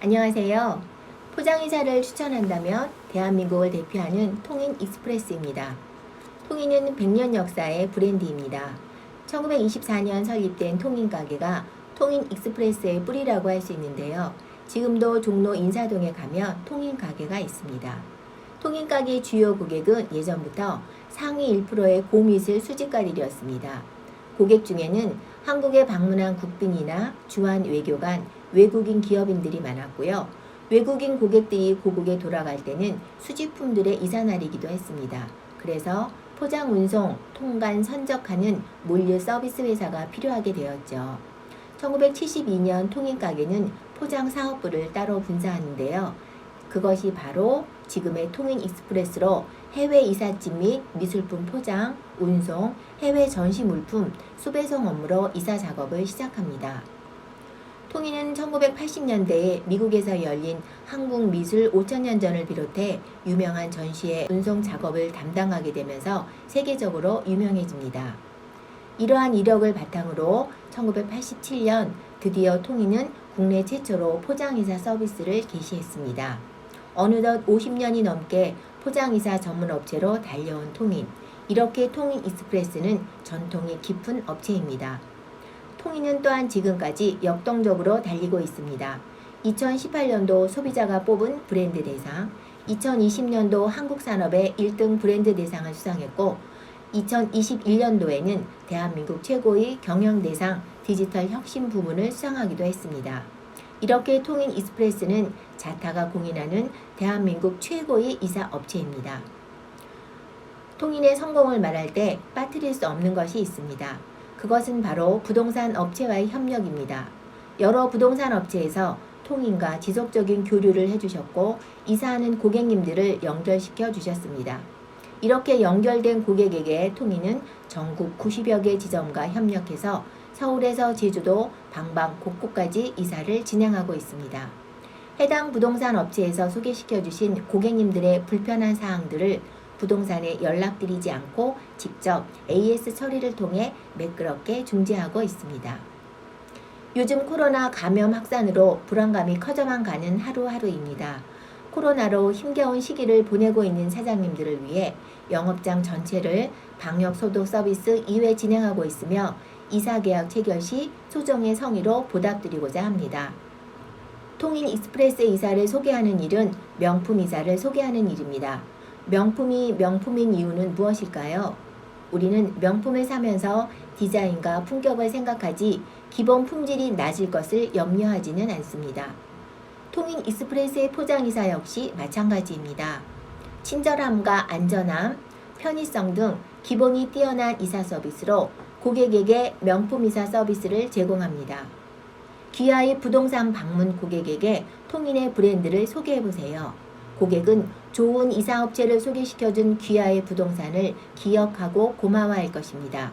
안녕하세요. 포장이사를 추천한다면 대한민국을 대표하는 통인 익스프레스입니다. 통인은 100년 역사의 브랜드입니다. 1924년 설립된 통인 가게가 통인 익스프레스의 뿌리라고 할 수 있는데요. 지금도 종로 인사동에 가면 통인 가게가 있습니다. 통인 가게 주요 고객은 예전부터 상위 1%의 고미술 수집가들이었습니다. 고객 중에는 한국에 방문한 국빈이나 주한 외교관, 외국인 기업인들이 많았고요. 외국인 고객들이 고국에 돌아갈 때는 수집품들의 이사날이기도 했습니다. 그래서 포장 운송, 통관, 선적하는 물류 서비스 회사가 필요하게 되었죠. 1972년 통인가게는 포장 사업부를 따로 분사하는데요. 그것이 바로 지금의 통인 익스프레스로 해외 이삿짐 및 미술품 포장, 운송, 해외 전시 물품, 수배송 업무로 이사 작업을 시작합니다. 통인은 1980년대에 미국에서 열린 한국 미술 5천년전을 비롯해 유명한 전시의 운송 작업을 담당하게 되면서 세계적으로 유명해집니다. 이러한 이력을 바탕으로 1987년 드디어 통인은 국내 최초로 포장이사 서비스를 개시했습니다. 어느덧 50년이 넘게 포장이사 전문 업체로 달려온 통인. 이렇게 통인 익스프레스는 전통이 깊은 업체입니다. 통인은 또한 지금까지 역동적으로 달리고 있습니다. 2018년도 소비자가 뽑은 브랜드 대상, 2020년도 한국산업의 1등 브랜드 대상을 수상했고, 2021년도에는 대한민국 최고의 경영대상 디지털 혁신 부문을 수상하기도 했습니다. 이렇게 통인 익스프레스는 자타가 공인하는 대한민국 최고의 이사 업체입니다. 통인의 성공을 말할 때 빠뜨릴 수 없는 것이 있습니다. 그것은 바로 부동산 업체와의 협력입니다. 여러 부동산 업체에서 통인과 지속적인 교류를 해주셨고 이사하는 고객님들을 연결시켜 주셨습니다. 이렇게 연결된 고객에게 통인은 전국 90여 개 지점과 협력해서 서울에서 제주도, 방방 곳곳까지 이사를 진행하고 있습니다. 해당 부동산 업체에서 소개시켜 주신 고객님들의 불편한 사항들을 부동산에 연락드리지 않고 직접 AS 처리를 통해 매끄럽게 중재하고 있습니다. 요즘 코로나 감염 확산으로 불안감이 커져만 가는 하루하루입니다. 코로나로 힘겨운 시기를 보내고 있는 사장님들을 위해 영업장 전체를 방역 소독 서비스 2회 진행하고 있으며 이사 계약 체결 시 소정의 성의로 보답드리고자 합니다. 통인 익스프레스 이사를 소개하는 일은 명품 이사를 소개하는 일입니다. 명품이 명품인 이유는 무엇일까요? 우리는 명품을 사면서 디자인과 품격을 생각하지 기본 품질이 낮을 것을 염려하지는 않습니다. 통인 익스프레스의 포장이사 역시 마찬가지입니다. 친절함과 안전함, 편의성 등 기본이 뛰어난 이사 서비스로 고객에게 명품 이사 서비스를 제공합니다. 귀하의 부동산 방문 고객에게 통인의 브랜드를 소개해 보세요. 고객은 좋은 이사업체를 소개시켜준 귀하의 부동산을 기억하고 고마워할 것입니다.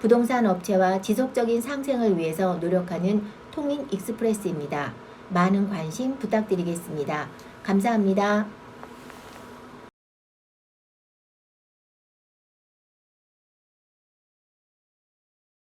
부동산 업체와 지속적인 상생을 위해서 노력하는 통인 익스프레스입니다. 많은 관심 부탁드리겠습니다. 감사합니다.